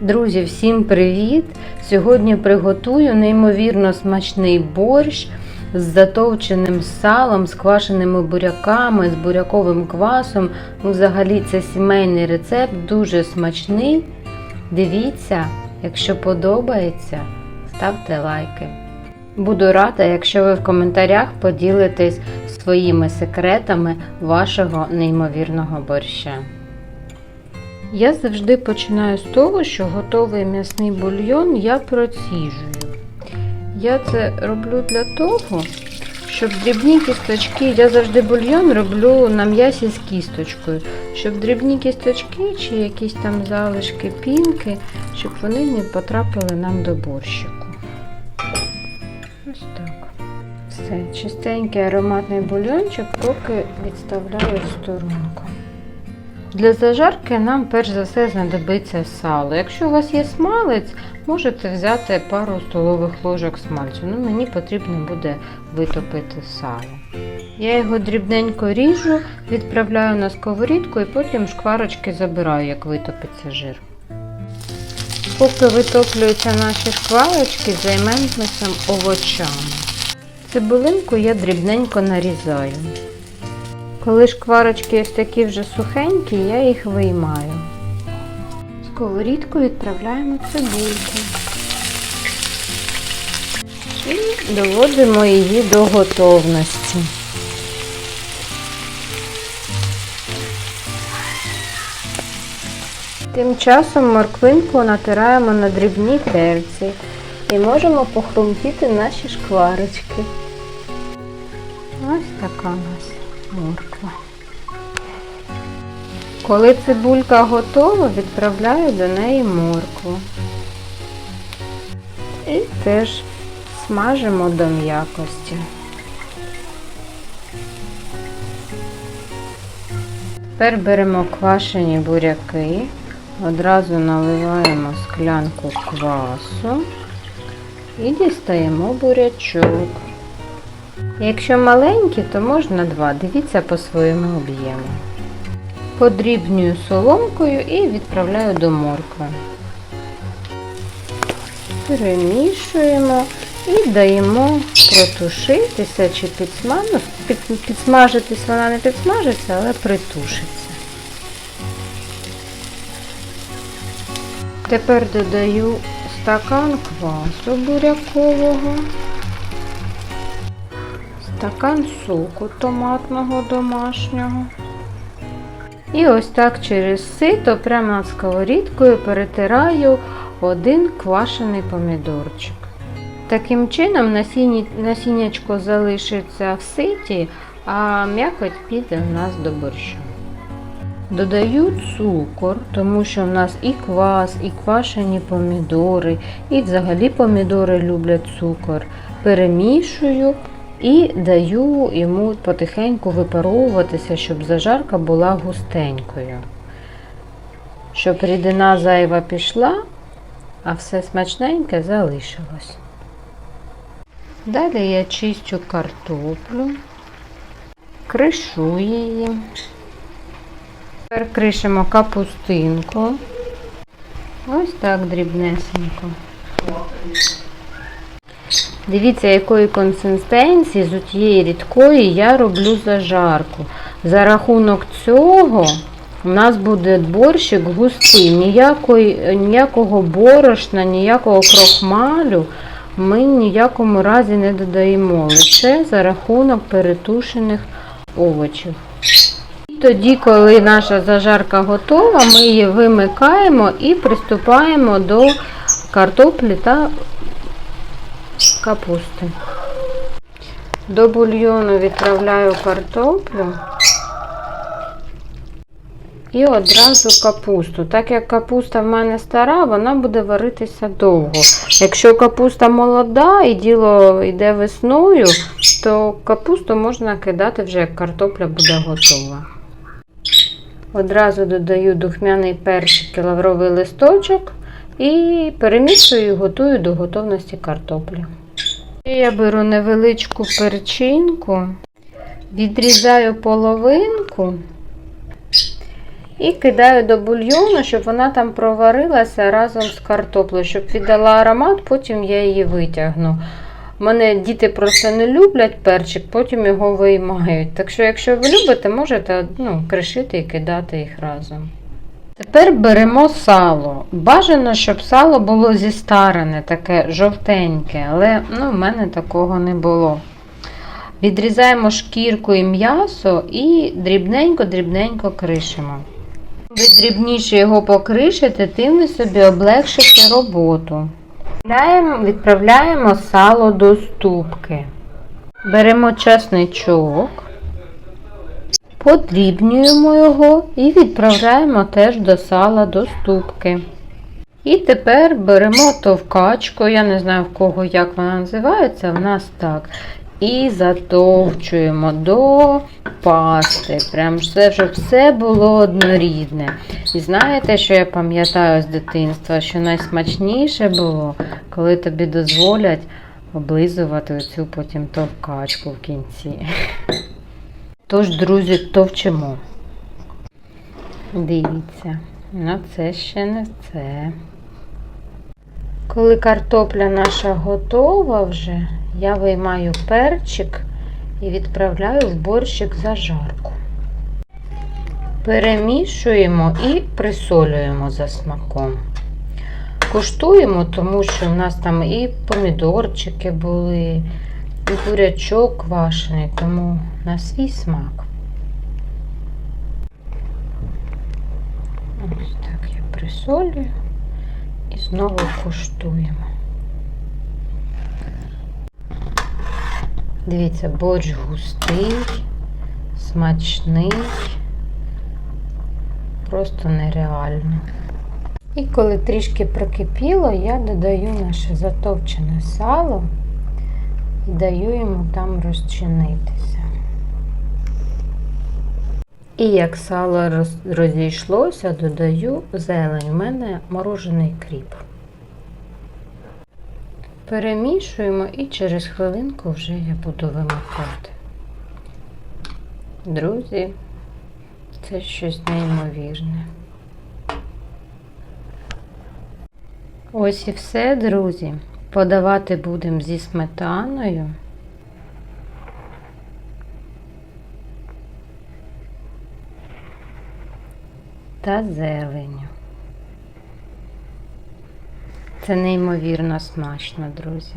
Друзі, всім привіт! Сьогодні приготую неймовірно смачний борщ з затовченим салом, з квашеними буряками, з буряковим квасом. Ну, взагалі це сімейний рецепт, дуже смачний. Дивіться, якщо подобається, ставте лайки. Буду рада, якщо ви в коментарях поділитесь своїми секретами вашого неймовірного борща. Я завжди починаю з того, що готовий м'ясний бульйон я проціжую. Я це роблю для того, щоб дрібні кісточки, я завжди бульйон роблю на м'ясі з кісточкою, щоб дрібні кісточки чи якісь там залишки пінки, щоб вони не потрапили нам до борщику. Ось так. Все, чистенький ароматний бульйончик поки відставляю в сторонку. Для зажарки нам перш за все знадобиться сало. Якщо у вас є смалець, можете взяти пару столових ложок смальцю. Ну, мені потрібно буде витопити сало. Я його дрібненько ріжу, відправляю на сковорідку і потім шкварочки забираю, як витопиться жир. Поки витоплюються наші шкварочки, займемося овочами. Цибулинку я дрібненько нарізаю. Коли шкварочки ось такі вже сухенькі, я їх виймаю. Сковорідку відправляємо цибульку. І доводимо її до готовності. Тим часом морквинку натираємо на дрібні терці і можемо похрумтіти наші шкварочки. Ось така у нас морква. Коли цибулька готова, відправляю до неї моркву. І теж смажимо до м'якості. Тепер беремо квашені буряки, одразу наливаємо склянку квасу і дістаємо бурячок. Якщо маленькі, то можна два. Дивіться по своєму об'єму. Подрібнюю соломкою і відправляю до моркви. Перемішуємо і даємо протушитися чи підсмажитися. Підсмажитись вона не підсмажиться, але притушиться. Тепер додаю стакан квасу бурякового стакан соку томатного домашнього. І ось так через сито прямо над сковорідкою перетираю один квашений помідорчик. Таким чином насіння, насіннячко залишиться в ситі, а м'якоть піде в нас до борщу. Додаю цукор, тому що в нас і квас, і квашені помідори, і взагалі помідори люблять цукор. Перемішую і даю йому потихеньку випаровуватися, щоб зажарка була густенькою. Щоб рідина зайва пішла, а все смачненьке залишилось. Далі я чистю картоплю, кришу її. Тепер кришимо капустинку. Ось так дрібнесенько. Дивіться, якої консистенції з тієї рідкої я роблю зажарку. За рахунок цього у нас буде борщик густий, ніякої, ніякого борошна, ніякого крохмалю ми ніякому разі не додаємо, лише за рахунок перетушених овочів. І тоді, коли наша зажарка готова, ми її вимикаємо і приступаємо до картоплі та капусти. До бульйону відправляю картоплю і одразу капусту. Так як капуста в мене стара, вона буде варитися довго. Якщо капуста молода і діло йде весною, то капусту можна кидати вже як картопля буде готова. Одразу додаю духмяний перчик і лавровий листочок і перемішую і готую до готовності картоплі. Я беру невеличку перчинку, відрізаю половинку І кидаю до бульйону, щоб вона там проварилася разом з картоплею, щоб віддала аромат, потім я її витягну. У мене діти просто не люблять перчик, потім його виймають. Так що, якщо ви любите, можете ну, кришити і кидати їх разом. Тепер беремо сало. Бажано, щоб сало було зістарене, таке жовтеньке, але ну, в мене такого не було. Відрізаємо шкірку і м'ясо і дрібненько-дрібненько кришимо. Ви дрібніше його покришите, тим ви собі облегшите роботу. Відправляємо- сало до ступки. Беремо чесничок, подрібнюємо його і відправляємо теж до сала до ступки. І тепер беремо товкачку, я не знаю в кого як вона називається, в нас так. І затовчуємо до пасти. Прям все, щоб все було однорідне. І знаєте, що я пам'ятаю з дитинства, що найсмачніше було, коли тобі дозволять облизувати оцю потім товкачку в кінці. Тож, друзі, товчимо. Дивіться, ну це ще не це. Коли картопля наша готова вже, я виймаю перчик і відправляю в борщик зажарку. Перемішуємо і присолюємо за смаком. Куштуємо, тому що в нас там і помідорчики були, і бурячок квашений, тому на свій смак. Ось так я присолюю і знову куштуємо. Дивіться, борщ густий, смачний, просто нереально. І коли трішки прокипіло, я додаю наше затовчене сало і даю йому там розчинитися. І як сало розійшлося, додаю зелень. У мене морожений кріп. Перемішуємо і через хвилинку вже я буду вимикати. Друзі, це щось неймовірне. Ось і все, друзі. Подавати будемо зі сметаною. Та зеленю. Це неймовірно смачно, друзі.